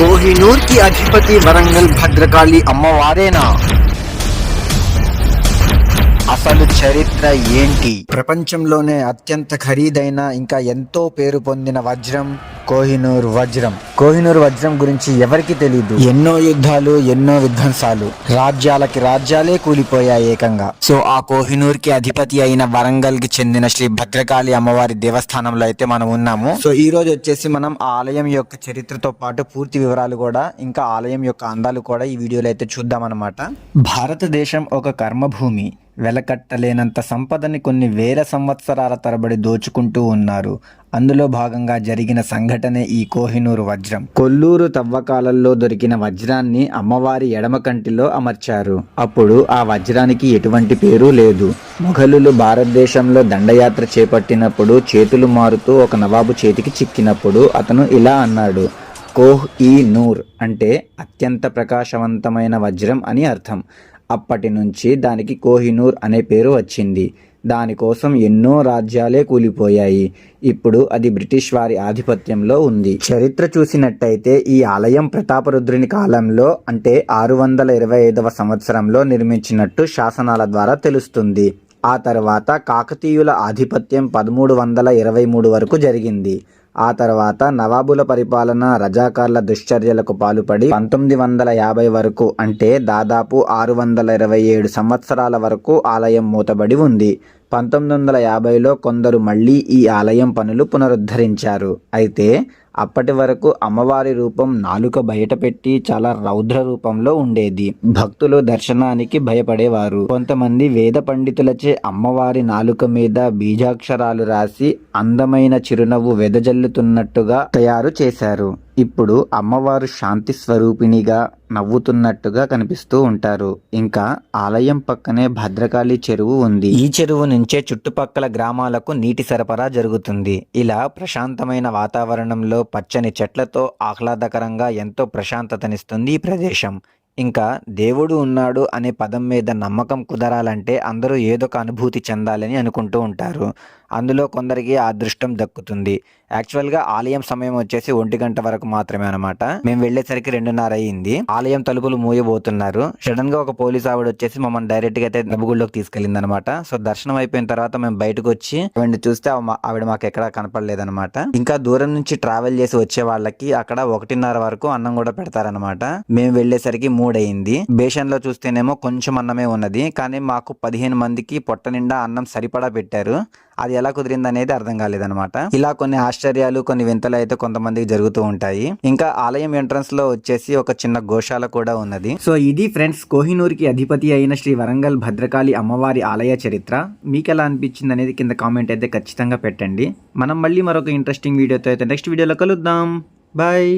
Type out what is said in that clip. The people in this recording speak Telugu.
కోహినూర్కి అధిపతి వరంగల్ భద్రకాళి అమ్మవారేనా? అసలు చరిత్ర ఏంటి? ప్రపంచంలోనే అత్యంత ఖరీదైన ఇంకా ఎంతో పేరు పొందిన వజ్రం కోహినూర్ వజ్రం. కోహినూర్ వజ్రం గురించి ఎవరికి తెలియదు ఎన్నో యుద్ధాలు ఎన్నో విధ్వంసాలు. రాజ్యాలకి రాజ్యాలే కూలిపోయాయి ఏకంగా. సో ఆ కోహినూర్కి అధిపతి అయిన వరంగల్కి చెందిన శ్రీ భద్రకాళి అమ్మవారి దేవస్థానంలో అయితే మనం ఉన్నాము. సో ఈ రోజు వచ్చేసి మనం ఆ ఆలయం యొక్క చరిత్రతో పాటు పూర్తి వివరాలు కూడా ఇంకా ఆలయం యొక్క అందాలు కూడా ఈ వీడియోలో అయితే చూద్దాం అనమాట భారతదేశం ఒక కర్మభూమి. వెలకట్టలేనంత సంపదని కొన్ని వేల సంవత్సరాల తరబడి దోచుకుంటూ ఉన్నారు. అందులో భాగంగా జరిగిన సంఘటనే ఈ కోహినూరు వజ్రం. వజ్రం. కొల్లూరు తవ్వకాలలో దొరికిన వజ్రాన్ని అమ్మవారి ఎడమ కంటిలో అమర్చారు. అప్పుడు ఆ వజ్రానికి ఎటువంటి పేరు లేదు. మొఘలులు భారతదేశంలో దండయాత్ర చేపట్టినప్పుడు చేతులు మారుతూ ఒక నవాబు చేతికి చిక్కినప్పుడు అతను ఇలా అన్నాడు. కోహ్ ఈ నూర్ అంటే అత్యంత ప్రకాశవంతమైన వజ్రం అని అర్థం. అప్పటి నుంచి దానికి కోహినూర్ అనే పేరు వచ్చింది. దానికోసం ఎన్నో రాజ్యాలే కూలిపోయాయి. ఇప్పుడు అది బ్రిటిష్ వారి ఆధిపత్యంలో ఉంది. చరిత్ర చూసినట్టయితే ఈ ఆలయం ప్రతాపరుద్రుని కాలంలో అంటే ఆరు వందల ఇరవై ఐదవ సంవత్సరంలో నిర్మించినట్టు శాసనాల ద్వారా తెలుస్తుంది. ఆ తర్వాత కాకతీయుల ఆధిపత్యం పదమూడు వందల ఇరవై మూడు వరకు జరిగింది. ఆ తర్వాత నవాబుల పరిపాలన రజాకార్ల దుశ్చర్యలకు పాల్పడి పంతొమ్మిది వందల యాభై వరకు అంటే దాదాపు ఆరు వందల ఇరవై ఏడు సంవత్సరాల వరకు ఆలయం మూతబడి ఉంది. పంతొమ్మిది వందల యాభైలో కొందరు మళ్ళీ ఈ ఆలయం పనులు పునరుద్ధరించారు. అయితే అప్పటి వరకు అమ్మవారి రూపం నాలుక బయట పెట్టి చాలా రౌద్ర రూపంలో ఉండేది. భక్తులు దర్శనానికి భయపడేవారు. కొంతమంది వేద పండితులచే అమ్మవారి నాలుక మీద బీజాక్షరాలు రాసి అందమైన చిరునవ్వు వెదజల్లుతున్నట్టుగా తయారు చేశారు. ఇప్పుడు అమ్మవారు శాంతి స్వరూపిణిగా నవ్వుతున్నట్టుగా కనిపిస్తూ ఉంటారు. ఇంకా ఆలయం పక్కనే భద్రకాళి చెరువు ఉంది. ఈ చెరువు నుంచే చుట్టుపక్కల గ్రామాలకు నీటి సరఫరా జరుగుతుంది. ఇలా ప్రశాంతమైన వాతావరణంలో పచ్చని చెట్లతో ఆహ్లాదకరంగా ఎంతో ప్రశాంతతనిస్తుంది ఈ ప్రదేశం. ఇంకా దేవుడు ఉన్నాడు అనే పదం మీద నమ్మకం కుదరాలంటే అందరూ ఏదొక అనుభూతి చెందాలని అనుకుంటూ ఉంటారు. అందులో కొందరికి ఆ అదృష్టం దక్కుతుంది. యాక్చువల్గా ఆలయం సమయం వచ్చేసి ఒంటి గంట వరకు మాత్రమే అనమాట మేము వెళ్ళేసరికి రెండున్నర అయ్యింది ఆలయం తలుపులు మూయబోతున్నారు. సడన్గా ఒక పోలీస్ ఆవిడ వచ్చేసి మమ్మల్ని డైరెక్ట్గా అయితే గర్భగుడిలోకి తీసుకెళ్ళింది అనమాట సో దర్శనం అయిపోయిన తర్వాత మేము బయటకు వచ్చి ఆవిడ చూస్తే ఆవిడ మాకు ఎక్కడ కనపడలేదన్నమాట. ఇంకా దూరం నుంచి ట్రావెల్ చేసి వచ్చే వాళ్ళకి అక్కడ ఒకటిన్నర వరకు అన్నం కూడా పెడతారనమాట మేము వెళ్ళేసరికి మూడయింది. బేషన్లో చూస్తేనేమో కొంచెం అన్నమే ఉన్నది. కానీ మాకు పదిహేను మందికి పొట్ట నిండా అన్నం సరిపడా పెట్టారు. అది ఎలా కుదిరింది అనేది అర్థం కాలేదన్నమాట. ఇలా కొన్ని ఆశ్చర్యాలు కొన్ని వింతలు అయితే కొంతమందికి జరుగుతూ ఉంటాయి. ఇంకా ఆలయం ఎంట్రన్స్లో వచ్చేసి ఒక చిన్న గోశాల కూడా ఉన్నది. సో ఇది ఫ్రెండ్స్ కోహినూర్కి అధిపతి అయిన శ్రీ వరంగల్ భద్రకాళి అమ్మవారి ఆలయ చరిత్ర. మీకు ఎలా అనిపించింది అనేది కింద కామెంట్ అయితే ఖచ్చితంగా పెట్టండి. మనం మళ్ళీ మరొక ఇంట్రెస్టింగ్ వీడియోతో అయితే నెక్స్ట్ వీడియోలో కలుద్దాం. బాయ్